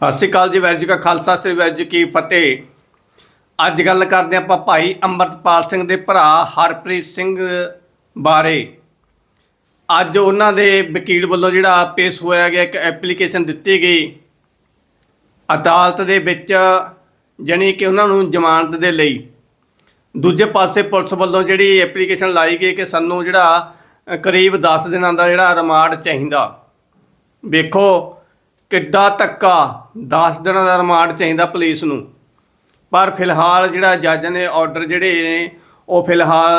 ਸਤਿ ਸ਼੍ਰੀ ਅਕਾਲ ਜੀ ਵੈਜ ਕਾ ਖਾਲਸਾ, ਸ੍ਰੀ ਵੈਜ ਕੀ ਫਤਿਹ। ਅੱਜ ਗੱਲ ਕਰਦੇ ਆਪਾਂ ਭਾਈ ਅੰਮ੍ਰਿਤਪਾਲ ਸਿੰਘ ਦੇ ਭਰਾ ਹਰਪ੍ਰੀਤ ਸਿੰਘ ਬਾਰੇ। ਅੱਜ ਉਹਨਾਂ ਦੇ ਵਕੀਲ ਵੱਲੋਂ ਜਿਹੜਾ ਪੇਸ਼ ਹੋਇਆ ਗਿਆ, ਇੱਕ ਐਪਲੀਕੇਸ਼ਨ ਦਿੱਤੀ ਗਈ। ਅਦਾਲਤ ਦੇ ਵਿੱਚ ਜਾਣੀ ਕਿ ਉਹਨਾਂ ਨੂੰ ਜ਼ਮਾਨਤ ਦੇ ਲਈ। ਦੂਜੇ ਪਾਸੇ ਪੁਲਿਸ ਵੱਲੋਂ ਜਿਹੜੀ ਐਪਲੀਕੇਸ਼ਨ ਲਾਈ ਗਈ ਕਿ ਸਾਨੂੰ ਜਿਹੜਾ ਕਰੀਬ 10 ਦਿਨਾਂ ਦਾ ਜਿਹੜਾ ਰਿਮਾਂਡ ਚਾਹੀਦਾ। ਵੇਖੋ ਕਿੱਡਾ ਧੱਕਾ 10 ਦਿਨਾਂ ਦਾ ਰਿਮਾਂਡ ਚਾਹੀਦਾ ਪੁਲਿਸ ਨੂੰ। ਪਰ ਫਿਲਹਾਲ ਜਿਹੜਾ ਜੱਜ ਨੇ ਆਰਡਰ ਜਿਹੜੇ ਨੇ, ਉਹ ਫਿਲਹਾਲ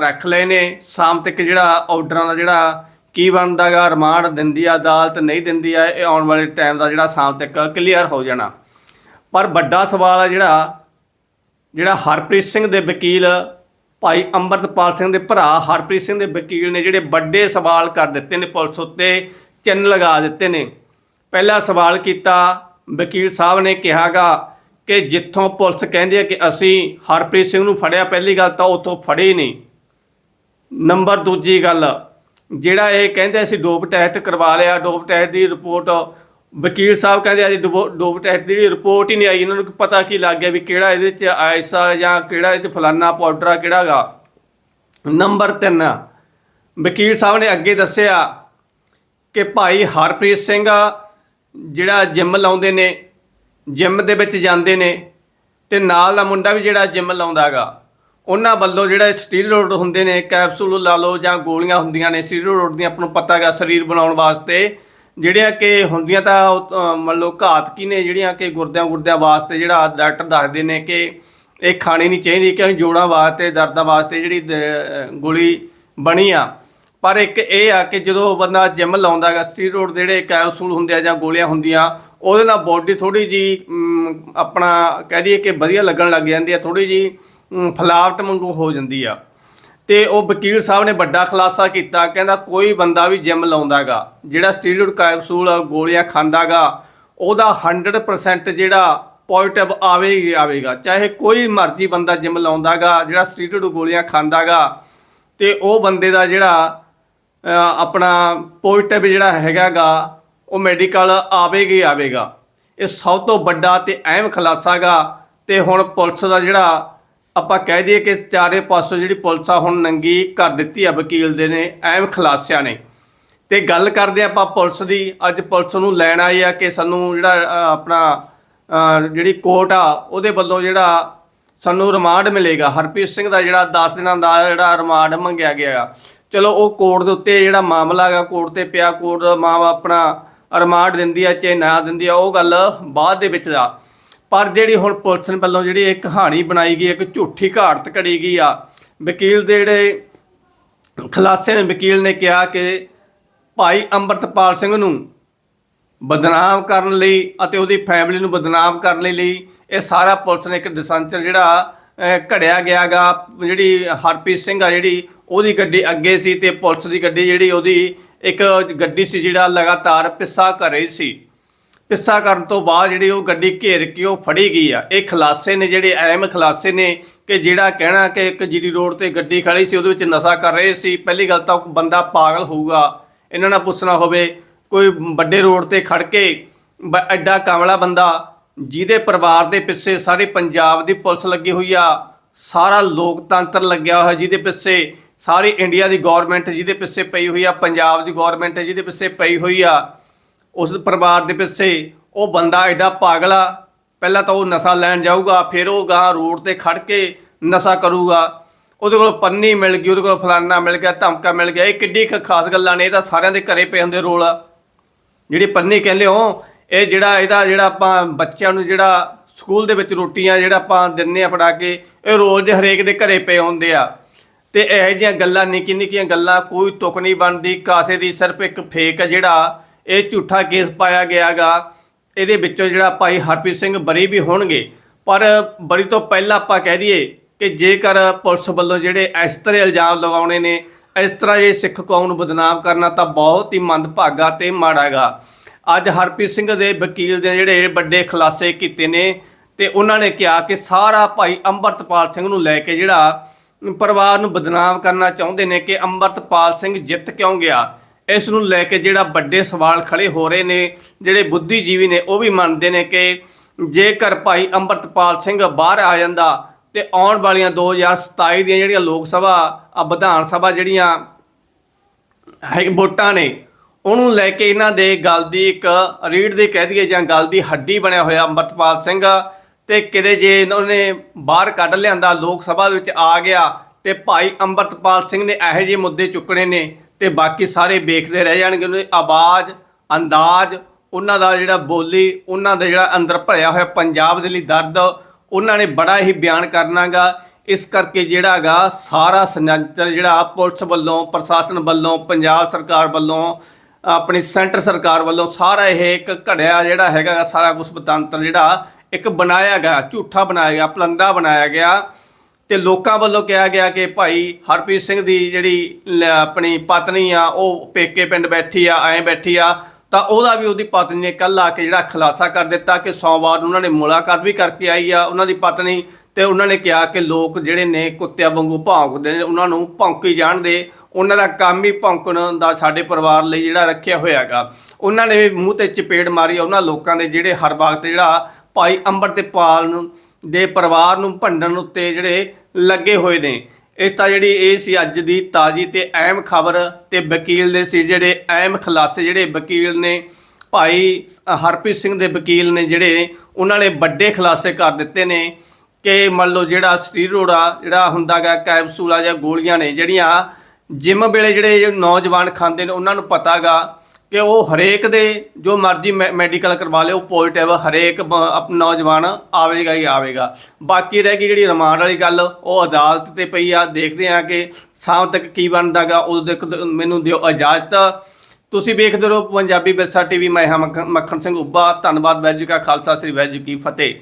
ਰੱਖ ਲਏ ਨੇ। ਸ਼ਾਮ ਤੱਕ ਜਿਹੜਾ ਆਰਡਰਾਂ ਦਾ ਜਿਹੜਾ ਕੀ ਬਣਦਾਗਾ, ਰਿਮਾਂਡ ਦਿੰਦੀ ਆ, ਅਦਾਲਤ ਨਹੀਂ ਦਿੰਦੀ ਆ, ਇਹ ਆਉਣ ਵਾਲੇ ਟਾਈਮ ਦਾ ਜਿਹੜਾ ਸ਼ਾਮ ਤੱਕ ਕਲੀਅਰ ਹੋ ਜਾਣਾ। ਪਰ ਵੱਡਾ ਸਵਾਲ ਆ ਜਿਹੜਾ ਜਿਹੜਾ ਹਰਪ੍ਰੀਤ ਸਿੰਘ ਦੇ ਵਕੀਲ, ਭਾਈ ਅੰਮ੍ਰਿਤਪਾਲ ਸਿੰਘ ਦੇ ਭਰਾ ਹਰਪ੍ਰੀਤ ਸਿੰਘ ਦੇ ਵਕੀਲ ਨੇ ਜਿਹੜੇ ਵੱਡੇ ਸਵਾਲ ਕਰ ਦਿੱਤੇ ਨੇ ਪੁਲਿਸ ਉੱਤੇ, ਚਿੰਨ ਲਗਾ ਦਿੱਤੇ ਨੇ। ਪਹਿਲਾ ਸਵਾਲ ਕੀਤਾ ਵਕੀਲ ਸਾਹਿਬ ਨੇ ਕਿਹਾਗਾ ਕਿ ਜਿੱਥੋਂ ਪੁਲਿਸ ਕਹਿੰਦੀ ਹੈ ਕਿ ਅਸੀਂ ਹਰਪ੍ਰੀਤ ਸਿੰਘ ਨੂੰ ਫੜਿਆ ਪਹਿਲੀ ਗੱਲ ਤਾਂ ਉੱਥੋਂ ਫੜੇ ਨਹੀਂ। ਨੰਬਰ ਦੂਜੀ ਗੱਲ, ਜਿਹੜਾ ਇਹ ਕਹਿੰਦੇ ਅਸੀਂ ਡੋਪ ਟੈਸਟ ਕਰਵਾ ਲਿਆ, ਡੋਪ ਟੈਸਟ ਦੀ ਰਿਪੋਰਟ, ਵਕੀਲ ਸਾਹਿਬ ਕਹਿੰਦੇ ਅਸੀਂ ਡੋਪ ਡੋਪ ਟੈਸਟ ਦੀ ਰਿਪੋਰਟ ਹੀ ਨਹੀਂ ਆਈ, ਇਹਨਾਂ ਨੂੰ ਪਤਾ ਕੀ ਲੱਗ ਗਿਆ ਵੀ ਕਿਹੜਾ ਇਹਦੇ ਚ ਆਇਸਾ ਜਾਂ ਕਿਹੜਾ ਇਹ ਚ ਫਲਾਨਾ ਪਾਊਡਰ ਆ ਕਿਹੜਾਗਾ ਨੰਬਰ 3 ਵਕੀਲ ਸਾਹਿਬ ਨੇ ਅੱਗੇ ਦੱਸਿਆ ਕਿ ਭਾਈ ਹਰਪ੍ਰੀਤ ਸਿੰਘ ਜਿਹੜਾ ਜਿਮ ਲਾਉਂਦੇ ਨੇ ਜਿਮ ਦੇ ਵਿੱਚ ਜਾਂਦੇ ਨੇ ਤੇ ਨਾਲ ਦਾ ਮੁੰਡਾ ਵੀ ਜਿਹੜਾ ਜਿਮ ਲਾਉਂਦਾਗਾ ਉਹਨਾਂ ਵੱਲੋਂ ਜਿਹੜਾ ਸਟੀਰੋਇਡ ਹੁੰਦੇ ਨੇ ਕੈਪਸੂਲ ਲਾ ਲਓ ਜਾਂ ਗੋਲੀਆਂ ਹੁੰਦੀਆਂ ਨੇ ਸਟੀਰੋਇਡ ਦੀਆਂ ਆਪਾਂ ਨੂੰ ਪਤਾ ਹੈਗਾ ਸਰੀਰ ਬਣਾਉਣ ਵਾਸਤੇ ਜਿਹੜੀਆਂ ਕਿ ਹੁੰਦੀਆਂ ਤਾਂ ਉਹ, ਮੰਨ ਲਓ ਘਾਤਕੀ ਨੇ ਜਿਹੜੀਆਂ ਕਿ ਗੁਰਦਿਆਂ ਗੁਰਦਿਆਂ ਵਾਸਤੇ ਜਿਹੜਾ ਡਾਕਟਰ ਦੱਸਦੇ ਨੇ ਕਿ ਇਹ ਖਾਣੀ ਨਹੀਂ ਚਾਹੀਦੀ ਕਿਉਂਕਿ ਜੋੜਾਂ ਵਾਸਤੇ ਦਰਦਾਂ ਵਾਸਤੇ ਜਿਹੜੀ ਦ- ਗੋਲੀ ਬਣੀ ਆ। ਪਰ ਇੱਕ ਇਹ ਆ ਕਿ ਜਦੋਂ ਬੰਦਾ ਜਿਮ ਲਾਉਂਦਾ ਹੈਗਾ ਸਟੀਰੋਇਡ ਜਿਹੜੇ ਕੈਪਸੂਲ ਹੁੰਦੇ ਆ ਜਾਂ ਗੋਲੀਆਂ ਹੁੰਦੀਆਂ, ਉਹਦੇ ਨਾਲ ਬੋਡੀ ਥੋੜੀ ਜੀ ਆਪਣਾ ਕਹਿ ਦਈਏ ਕਿ ਵਧੀਆ ਲੱਗਣ ਲੱਗ ਜਾਂਦੀ ਆ ਥੋੜੀ ਜੀ ਫਲਾਵਟ ਵਾਂਗੂ ਹੋ ਜਾਂਦੀ ਆ। ਤੇ ਉਹ ਵਕੀਲ ਸਾਹਿਬ ਨੇ ਵੱਡਾ ਖੁਲਾਸਾ ਕੀਤਾ, ਕਹਿੰਦਾ ਕੋਈ ਬੰਦਾ ਵੀ ਜਿਮ ਲਾਉਂਦਾਗਾ ਜਿਹੜਾ ਸਟੀਰੋਇਡ ਕੈਪਸੂਲ, ਗੋਲੀਆਂ ਖਾਂਦਾਗਾ ਉਹਦਾ 100% ਜਿਹੜਾ ਪੋਜ਼ਿਟਿਵ ਆਵੇਗੀ ਆਵੇਗਾ। ਚਾਹੇ ਕੋਈ ਮਰਜ਼ੀ ਬੰਦਾ ਜਿਮ ਲਾਉਂਦਾਗਾ ਜਿਹੜਾ ਸਟੀਰੋਇਡ ਗੋਲੀਆਂ ਖਾਂਦਾਗਾ ਤੇ ਉਹ ਬੰਦੇ ਦਾ ਜਿਹੜਾ ਆਪਣਾ ਪੋਜ਼ਿਟਿਵ ਜਿਹੜਾ ਹੈਗਾਗਾ, ਉਹ ਮੈਡੀਕਲ ਆਵੇਗੀ ਆਵੇਗਾ। ਇਹ ਸਭ ਤੋਂ ਵੱਡਾ ਤੇ ਅਹਿਮ ਖੁਲਾਸਾਗਾ ਤੇ ਹੁਣ ਪੁਲਿਸ ਦਾ ਜਿਹੜਾ ਆਪਾਂ ਕਹਿ ਦਈਏ ਕਿ ਚਾਰੇ ਪਾਸੋਂ ਜਿਹੜੀ ਪੁਲਿਸ ਆ, ਹੁਣ ਨੰਗੀ ਕਰ ਦਿੱਤੀ ਆ ਵਕੀਲ ਦੇ ਨੇ, ਅਹਿਮ ਖੁਲਾਸਿਆਂ ਨੇ। ਤੇ ਗੱਲ ਕਰਦੇ ਆਪਾਂ ਪੁਲਿਸ ਦੀ, ਅੱਜ ਪੁਲਿਸ ਨੂੰ ਲੈਣ ਆਈ ਆ ਕਿ ਸਾਨੂੰ ਜਿਹੜਾ ਆਪਣਾ ਜਿਹੜੀ ਕੋਰਟ ਆ, ਉਹਦੇ ਵੱਲੋਂ ਜਿਹੜਾ ਸਾਨੂੰ ਰਿਮਾਂਡ ਮਿਲੇਗਾ। ਹਰਪ੍ਰੀਤ ਸਿੰਘ ਦਾ ਜਿਹੜਾ 10 ਦਿਨਾਂ ਦਾ ਜਿਹੜਾ ਰਿਮਾਂਡ ਮੰਗਿਆ ਗਿਆ ਆ। ਚਲੋ ਉਹ ਕੋਰਟ ਦੇ ਉੱਤੇ ਜਿਹੜਾ ਮਾਮਲਾ ਹੈਗਾ ਕੋਰਟ ਤੇ ਪਿਆ ਕੋਰਟ ਦਾ ਮਾਂ ਆਪਣਾ ਰਿਮਾਂਡ ਦਿੰਦੀ ਆ ਚਾਹੇ ਨਾ ਦਿੰਦੀ ਆ ਉਹ ਗੱਲ ਬਾਅਦ ਦੇ ਵਿੱਚ ਦਾ। ਪਰ ਜਿਹੜੀ ਹੁਣ ਪੁਲਿਸ ਵੱਲੋਂ ਜਿਹੜੀ ਇਹ ਕਹਾਣੀ ਬਣਾਈ ਗਈ ਇੱਕ ਝੂਠੀ ਘਾੜਤ ਘੜੀ ਗਈ ਆ ਵਕੀਲ ਦੇ ਜਿਹੜੇ ਖਲਾਸੇ ਨੇ ਵਕੀਲ ਨੇ ਕਿਹਾ ਕਿ ਭਾਈ ਅੰਮ੍ਰਿਤਪਾਲ ਸਿੰਘ ਨੂੰ ਬਦਨਾਮ ਕਰਨ ਲਈ ਅਤੇ ਉਹਦੀ ਫੈਮਿਲੀ ਨੂੰ ਬਦਨਾਮ ਕਰਨ ਲਈ ਇਹ ਸਾਰਾ ਪੁਲਿਸ ਨੇ ਇੱਕ ਡਿਸੈਂਸਰ ਜਿਹੜਾ ਅਹ, ਘੜਿਆ ਗਿਆਗਾ ਜਿਹੜੀ ਹਰਪ੍ਰੀਤ ਸਿੰਘ ਆ ਜਿਹੜੀ ਉਹਦੀ ਗੱਡੀ ਅੱਗੇ ਸੀ ਤੇ ਪੁਲਿਸ ਦੀ ਗੱਡੀ ਜਿਹੜੀ ਉਹਦੀ ਇੱਕ ਗੱਡੀ ਸੀ ਜਿਹੜਾ ਲਗਾਤਾਰ ਪਿੱਸਾ ਕਰ ਰਹੀ ਸੀ। ਪਿੱਸਾ ਕਰਨ ਤੋਂ ਬਾਅਦ ਜਿਹੜੀ ਉਹ ਗੱਡੀ ਘੇਰ ਕੇ ਉਹ ਫੜੀ ਗਈ ਆ। ਇਹ ਖਲਾਸੇ ਨੇ, ਜਿਹੜੇ ਅਹਿਮ ਖਲਾਸੇ ਨੇ ਕਿ ਜਿਹੜਾ ਕਹਿਣਾ ਕਿ ਇੱਕ ਜੀਰੀ ਰੋਡ ਤੇ ਗੱਡੀ ਖੜੀ ਸੀ, ਉਹਦੇ ਵਿੱਚ ਨਸ਼ਾ ਕਰ ਰਹੇ ਸੀ। ਪਹਿਲੀ ਗੱਲ ਤਾਂ ਉਹ ਬੰਦਾ ਪਾਗਲ ਹੋਊਗਾ। ਇਹਨਾਂ ਨਾਲ ਪੁੱਛਣਾ ਹੋਵੇ, ਕੋਈ ਵੱਡੇ ਰੋਡ ਤੇ ਖੜ ਕੇ ਬ- ਐਡਾ ਕਾਮਲਾ ਬੰਦਾ ਜਿਹਦੇ ਪਰਿਵਾਰ ਦੇ ਪਿੱਛੇ ਸਾਰੇ ਪੰਜਾਬ ਦੀ ਪੁਲਿਸ ਲੱਗੀ ਹੋਈ ਆ, ਸਾਰਾ ਲੋਕਤੰਤਰ ਲੱਗਿਆ ਹੋਇਆ ਜਿਹਦੇ ਪਿੱਛੇ ਸਾਰੀ ਇੰਡੀਆ ਦੀ ਗਵਰਨਮੈਂਟ ਜਿਹਦੇ ਪਿੱਛੇ ਪਈ ਹੋਈ ਆ, ਪੰਜਾਬ ਦੀ ਗਵਰਨਮੈਂਟ ਜਿਹਦੇ ਪਿੱਛੇ ਪਈ ਹੋਈ ਆ, ਉਸ ਪਰਿਵਾਰ ਦੇ ਪਿੱਛੇ ਉਹ ਬੰਦਾ ਐਡਾ ਪਾਗਲ ਆ, ਪਹਿਲਾਂ ਤਾਂ ਉਹ ਨਸ਼ਾ ਲੈਣ ਜਾਊਗਾ, ਫਿਰ ਉਹ ਗਾਂ ਰੋਡ ਤੇ ਖੜ ਕੇ ਨਸ਼ਾ ਕਰੂਗਾ। ਉਹਦੇ ਕੋਲ ਪੰਨੀ ਮਿਲ ਗਈ, ਉਹਦੇ ਕੋਲ ਫਲਾਨਾ ਮਿਲ ਗਿਆ, ਧਮਕਾ ਮਿਲ ਗਿਆ, ਇਹ ਕਿੱਡੀ ਕੁ ਖਾਸ ਗੱਲਾਂ ਨੇ, ਇਹ ਤਾਂ ਸਾਰਿਆਂ ਦੇ ਘਰੇ ਪਏ ਹੁੰਦੇ ਰੋਲ ਜਿਹੜੀ ਪੰਨੀ ਕਹਿੰਦੇ ਹੋ, ਇਹ ਜਿਹੜਾ, ਇਹਦਾ ਜਿਹੜਾ ਆਪਾਂ ਬੱਚਿਆਂ ਨੂੰ ਜਿਹੜਾ ਸਕੂਲ ਦੇ ਵਿੱਚ ਰੋਟੀਆਂ ਜਿਹੜਾ ਆਪਾਂ ਦਿੰਨੇ ਆ ਫੜਾ ਕੇ, ਇਹ ਰੋਜ਼ ਦੇ ਹਰੇਕ ਦੇ ਘਰੇ ਪਏ ਹੁੰਦੇ ਆ। ਤੇ ਇਹੋ ਜਿਹੀਆਂ ਗੱਲਾਂ ਨਿੱਕੀ ਨਿੱਕੀਆਂ ਗੱਲਾਂ, ਕੋਈ ਤੁਕ ਨਹੀਂ ਬਣਦੀ। ਕਾਸੇ ਦੀ ਸਿਰਫ ਇੱਕ ਫੇਕ ਜਿਹੜਾ ਇਹ ਝੂਠਾ ਕੇਸ ਪਾਇਆ ਗਿਆਗਾ। ਇਹਦੇ ਵਿੱਚੋਂ ਜਿਹੜਾ ਭਾਈ ਹਰਪ੍ਰੀਤ ਸਿੰਘ ਬਰੀ ਵੀ ਹੋਣਗੇ। ਪਰ ਬਰੀ ਤੋਂ ਪਹਿਲਾਂ ਆਪਾਂ ਕਹਿ ਦਈਏ ਕਿ ਜੇਕਰ ਪੁਲਿਸ ਵੱਲੋਂ ਜਿਹੜੇ ਇਸ ਤਰ੍ਹਾਂ ਇਲਜ਼ਾਮ ਲਗਾਉਣੇ ਨੇ, ਇਸ ਤਰ੍ਹਾਂ ਇਹ ਸਿੱਖ ਕੌਮ ਨੂੰ ਬਦਨਾਮ ਕਰਨਾ ਤਾਂ ਬਹੁਤ ਹੀ ਮੰਦਭਾਗਾ ਤੇ ਮਾੜਾਗਾ ਅੱਜ ਹਰਪ੍ਰੀਤ ਸਿੰਘ ਦੇ ਵਕੀਲ ਦੇ ਜਿਹੜੇ ਵੱਡੇ ਖੁਲਾਸੇ ਕੀਤੇ ਨੇ ਤੇ ਉਹਨਾਂ ਨੇ ਕਿਹਾ ਕਿ ਸਾਰਾ ਭਾਈ ਅੰਮ੍ਰਿਤਪਾਲ ਸਿੰਘ ਨੂੰ ਲੈ ਕੇ ਜਿਹੜਾ ਪਰਿਵਾਰ ਨੂੰ ਬਦਨਾਮ ਕਰਨਾ ਚਾਹੁੰਦੇ ਨੇ ਕਿ ਅੰਮ੍ਰਿਤਪਾਲ ਸਿੰਘ ਜਿੱਤ ਕਿਉਂ ਗਿਆ? ਇਸ ਨੂੰ ਲੈ ਕੇ ਜਿਹੜਾ ਵੱਡੇ ਸਵਾਲ ਖੜੇ ਹੋ ਰਹੇ ਨੇ, ਜਿਹੜੇ ਬੁੱਧੀਜੀਵੀ ਨੇ, ਉਹ ਵੀ ਮੰਨਦੇ ਨੇ ਕਿ ਜੇਕਰ ਭਾਈ ਅੰਮ੍ਰਿਤਪਾਲ ਸਿੰਘ ਬਾਹਰ ਆ ਜਾਂਦਾ ਤੇ ਆਉਣ ਵਾਲੀਆਂ 2027 ਦੀਆਂ ਜਿਹੜੀਆਂ ਲੋਕ ਸਭਾ ਵਿਧਾਨ ਸਭਾ ਜਿਹੜੀਆਂ ਹੈ, ਵੋਟਾਂ ਨੇ, ਉਹਨੂੰ ਲੈ ਕੇ ਇਹਨਾਂ ਦੇ ਗੱਲ ਦੀ ਇੱਕ ਰੀੜ ਦੇ ਕਹਿ ਦਈਏ ਜਾਂ ਗੱਲ ਦੀ ਹੱਡੀ ਬਣਿਆ ਹੋਇਆ ਅੰਮ੍ਰਿਤਪਾਲ ਸਿੰਘ। ਤੇ ਕਿਤੇ ਜੇ ਇਹਨਾਂ ਨੇ ਬਾਹਰ ਕੱਢ ਲਿਆਂਦਾ, ਲੋਕ ਸਭਾ ਵਿੱਚ ਆ ਗਿਆ ਤੇ ਭਾਈ ਅੰਮ੍ਰਿਤਪਾਲ ਸਿੰਘ ਨੇ ਇਹੋ ਜਿਹੇ ਮੁੱਦੇ ਚੁੱਕਣੇ ਨੇ ਤੇ ਬਾਕੀ ਸਾਰੇ ਵੇਖਦੇ ਰਹਿ ਜਾਣਗੇ ਉਹਨਾਂ। ਦੀ ਆਵਾਜ਼, ਅੰਦਾਜ਼, ਉਹਨਾਂ ਦਾ ਜਿਹੜਾ ਬੋਲੀ, ਉਹਨਾਂ ਦਾ ਜਿਹੜਾ ਅੰਦਰ ਭਰਿਆ ਹੋਇਆ ਪੰਜਾਬ ਦੇ ਲਈ ਦਰਦ, ਉਹਨਾਂ ਨੇ ਬੜਾ ਹੀ ਬਿਆਨ ਕਰਨਾਗਾ। ਇਸ ਕਰਕੇ ਜਿਹੜਾ ਹੈਗਾ ਸਾਰਾ ਸੰਯੰਤਰ ਜਿਹੜਾ ਪੁਲਿਸ ਵੱਲੋਂ, ਪ੍ਰਸ਼ਾਸਨ ਵੱਲੋਂ, ਪੰਜਾਬ ਸਰਕਾਰ ਵੱਲੋਂ, ਆਪਣੀ ਸੈਂਟਰ ਸਰਕਾਰ ਵੱਲੋਂ ਸਾਰਾ ਇਹ ਇੱਕ ਘੜਿਆ ਜਿਹੜਾ ਹੈਗਾ ਸਾਰਾ ਕੁਝ ਬਤੰਤਰ ਜਿਹੜਾ ਇੱਕ ਬਣਾਇਆ ਗਿਆ, ਝੂਠਾ ਬਣਾਇਆ ਗਿਆ, ਪਲੰਦਾ ਬਣਾਇਆ ਗਿਆ ਤੇ ਲੋਕਾਂ ਵੱਲੋਂ ਕਿਹਾ ਗਿਆ ਕਿ ਭਾਈ ਹਰਪ੍ਰੀਤ ਸਿੰਘ ਦੀ ਜਿਹੜੀ ਲ- ਆਪਣੀ ਪਤਨੀ ਆ, ਉਹ ਪੇਕੇ ਪਿੰਡ ਬੈਠੀ ਆ, ਐਂ ਬੈਠੀ ਆ, ਤਾਂ ਉਹਦਾ ਵੀ ਉਹਦੀ ਪਤਨੀ ਨੇ ਕੱਲ ਆ ਕੇ ਜਿਹੜਾ ਖੁਲਾਸਾ ਕਰ ਦਿੱਤਾ ਕਿ ਸੋਮਵਾਰ ਉਹਨਾਂ ਨੇ ਮੁਲਾਕਾਤ ਵੀ ਕਰਕੇ ਆਈ ਆ, ਉਹਨਾਂ ਦੀ ਪਤਨੀ ਤੇ ਉਹਨਾਂ ਨੇ ਕਿਹਾ ਕਿ ਲੋਕ ਜਿਹੜੇ ਨੇ ਕੁੱਤਿਆਂ ਵਾਂਗੂ ਭੌਂਕਦੇ ਨੇ, ਉਹਨਾਂ ਨੂੰ ਭੌਂਕੀ ਜਾਣ ਦੇ, ਉਹਨਾਂ ਦਾ ਕੰਮ ਹੀ ਭੌਂਕਣ ਦਾ ਸਾਡੇ ਪਰਿਵਾਰ ਲਈ ਜਿਹੜਾ ਰੱਖਿਆ ਹੋਇਆਗਾ ਉਹਨਾਂ ਨੇ ਵੀ ਮੂੰਹ ਤੇ ਚਪੇੜ ਮਾਰੀ ਉਹਨਾਂ ਲੋਕਾਂ ਦੇ ਜਿਹੜੇ ਹਰ ਵਕਤ ਜਿਹੜਾ ਭਾਈ ਅੰਮ੍ਰਿਤਪਾਲ ਨੂੰ, ਦੇ ਪਰਿਵਾਰ ਨੂੰ ਭੰਡਣ ਉੱਤੇ ਜਿਹੜੇ ਲੱਗੇ ਹੋਏ ਨੇ। ਇਸ ਤਾਂ ਜਿਹੜੀ ਇਹ ਸੀ ਅੱਜ ਦੀ ਤਾਜੀ ਤੇ ਅਹਿਮ ਖਬਰ ਤੇ ਵਕੀਲ ਦੇ ਸੀ ਜਿਹੜੇ ਅਹਿਮ ਖੁਲਾਸੇ ਜਿਹੜੇ ਵਕੀਲ ਨੇ, ਭਾਈ ਹਰਪ੍ਰੀਤ ਸਿੰਘ ਦੇ ਵਕੀਲ ਨੇ ਜਿਹੜੇ ਉਹਨਾਂ ਨੇ ਵੱਡੇ ਖੁਲਾਸੇ ਕਰ ਦਿੱਤੇ ਨੇ ਕਿ ਮੰਨ ਲਓ ਜਿਹੜਾ ਸਟੀਰੋਇਡ ਆ ਜਿਹੜਾ ਹੁੰਦਾਗਾ ਕੈਪਸੂਲ ਆ ਜਾਂ ਗੋਲੀਆਂ ਨੇ, ਜਿਹੜੀਆਂ ਜਿਮ ਵੇਲੇ ਜਿਹੜੇ ਨੌਜਵਾਨ ਖਾਂਦੇ ਨੇ, ਉਹਨਾਂ ਨੂੰ ਪਤਾਗਾ ਕਿ ਉਹ ਹਰੇਕ ਦੇ ਜੋ ਮਰਜ਼ੀ ਮੈ- ਮੈਡੀਕਲ ਕਰਵਾ ਲਿਓ ਪੋਜ਼ਿਟਿਵ ਹਰੇਕ ਬ- ਨੌਜਵਾਨ ਆਵੇਗਾ ਹੀ ਆਵੇਗਾ। ਬਾਕੀ ਰਹਿ ਗਈ ਜਿਹੜੀ ਰਿਮਾਂਡ ਵਾਲੀ ਗੱਲ, ਉਹ ਅਦਾਲਤ ਤੇ ਪਈ ਆ। ਦੇਖਦੇ ਆ ਕਿ ਸ਼ਾਮ ਤੱਕ ਕੀ ਬਣਦਾਗਾ। ਉਦੋਂ ਤੱਕ ਮੈਨੂੰ ਦਿਓ ਇਜਾਜ਼ਤ। ਤੁਸੀਂ ਵੇਖਦੇ ਰਹੋ ਪੰਜਾਬੀ ਵਿਰਸਾ ਟੀਵੀ। ਮੈਂ ਹਾਂ ਮੱਖਣ ਮੱਖਣ ਸਿੰਘ ਉੱਬਾ ਧੰਨਵਾਦ ਵੈਜੂ ਕਾ ਖਾਲਸਾ, ਸ੍ਰੀ ਵੈਜੂ ਕੀ ਫਤਿਹ।